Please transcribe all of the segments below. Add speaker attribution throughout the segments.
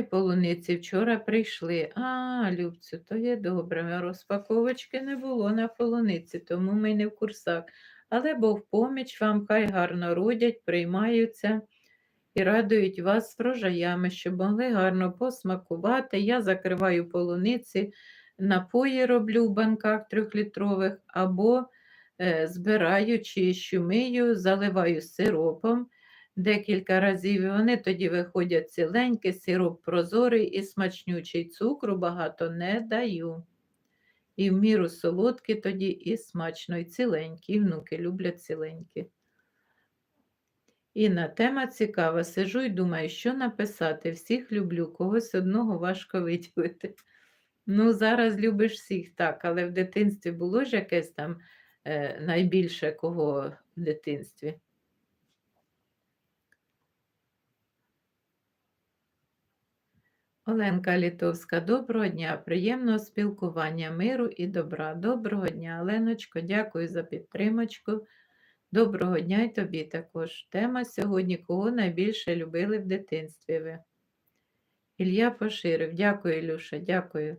Speaker 1: полуниці вчора прийшли. А, Любцю, то є добре. Розпаковочки не було на полуниці, тому ми не в курсах. Але Бог поміч вам, хай гарно родять, приймаються і радують вас врожаями, щоб могли гарно посмакувати. Я закриваю полуниці, напої роблю в банках трьохлітрових, або е, збираю, чищу, мию, заливаю сиропом декілька разів, і вони тоді виходять ціленькі, сироп прозорий і смачнючий. Цукру багато не даю. І в міру солодкі тоді і смачно, і ціленькі, і внуки люблять ціленькі. Інна, тема цікава. Сижу і думаю, що написати. Всіх люблю, когось одного важко виділити. Ну, зараз любиш всіх, так, але в дитинстві було ж якесь там е, найбільше кого в дитинстві. Оленка Літовська, доброго дня, приємного спілкування, миру і добра. Доброго дня, Оленочко, дякую за підтримочку. Доброго дня і тобі також. Тема сьогодні, кого найбільше любили в дитинстві ви. Ілля поширив. Дякую, Ілюша, дякую.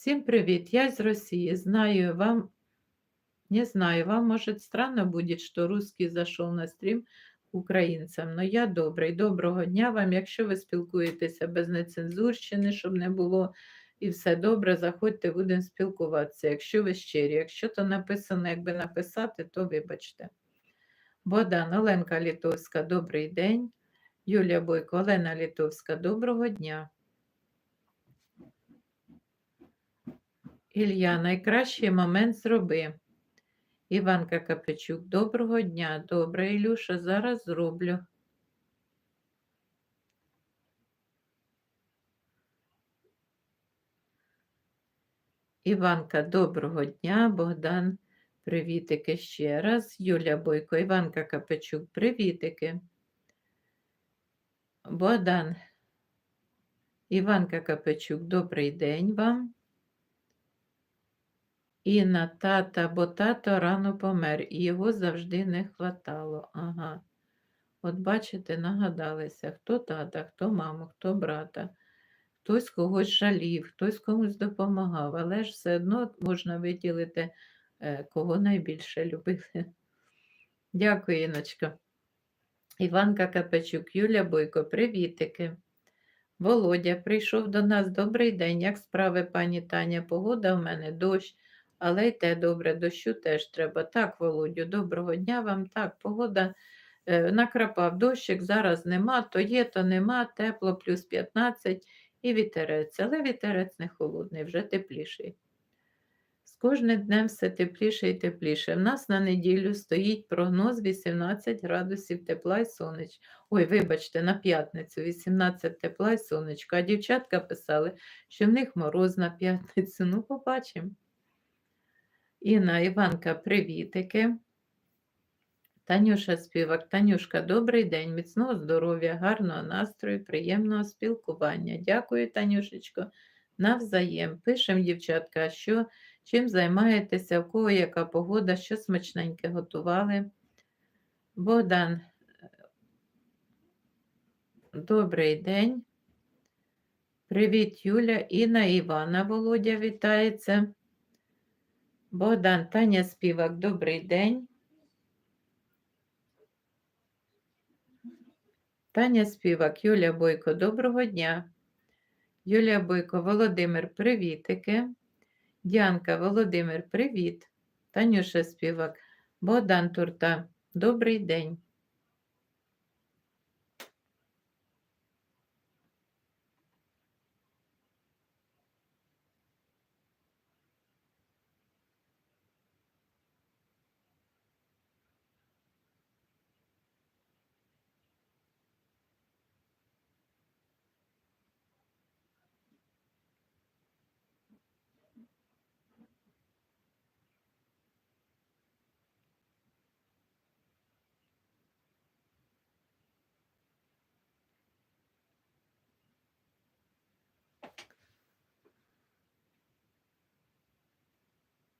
Speaker 1: Всем привет, я из России. Знаю, вам, не знаю, вам может странно будет, что русский зашел на стрім українцям, но я добрий. Доброго дня вам. Якщо ви спілкуєтеся без нецензурщини, щоб не було і все добре, заходьте, будемо спілкуватися. Якщо ви щирі, якщо то написано, якби написати, то вибачте. Богдан, Оленка Літовська, добрий день. Юлія Бойко, Олена Літовська, доброго дня. Ілля, найкращий момент зроби. Іванка Капечук, доброго дня. Добре, Ілюша, зараз зроблю. Іванка, доброго дня. Богдан, привітики ще раз. Юля Бойко, Іванка Капечук, привітики. Богдан, Іванка Капечук, добрий день вам. І на тата, бо тато рано помер, і його завжди не хватало. Ага. От бачите, нагадалися, хто тата, хто маму, хто брата, хтось когось жалів, хтось комусь допомагав, але ж все одно можна виділити, е, кого найбільше любили. Дякую, Іночка. Іванка Капечук, Юля Бойко, привітики. Володя прийшов до нас. Добрий день. Як справи, пані Таня? Погода в мене дощ. Але й те добре, дощу теж треба. Так, Володю, доброго дня вам. Так, погода е, накрапав дощик, зараз нема, то є, то нема, тепло, плюс 15 і вітерець. Але вітерець не холодний, вже тепліший. З кожним днем все тепліше і тепліше. В нас на неділю стоїть прогноз 18 градусів тепла і сонечка. Ой, вибачте, на п'ятницю 18 тепла і сонечка. А дівчатка писали, що в них мороз на п'ятницю. Ну, побачимо. Інна Іванка, привітики. Танюша співак. Танюшка, добрий день, міцного здоров'я, гарного настрою, приємного спілкування. Дякую, Танюшечко. Навзаєм. Пишемо, дівчатка, що, чим займаєтеся, в кого яка погода, що смачненьке готували. Богдан, добрий день. Привіт, Юля, Інна Івана Володя вітається. Богдан Таня Співак, добрий день. Таня Співак, Юлія Бойко, доброго дня. Юлія Бойко, Володимир, привітики. Діанка Володимир, привіт. Танюша Співак, Богдан Турта, добрий день.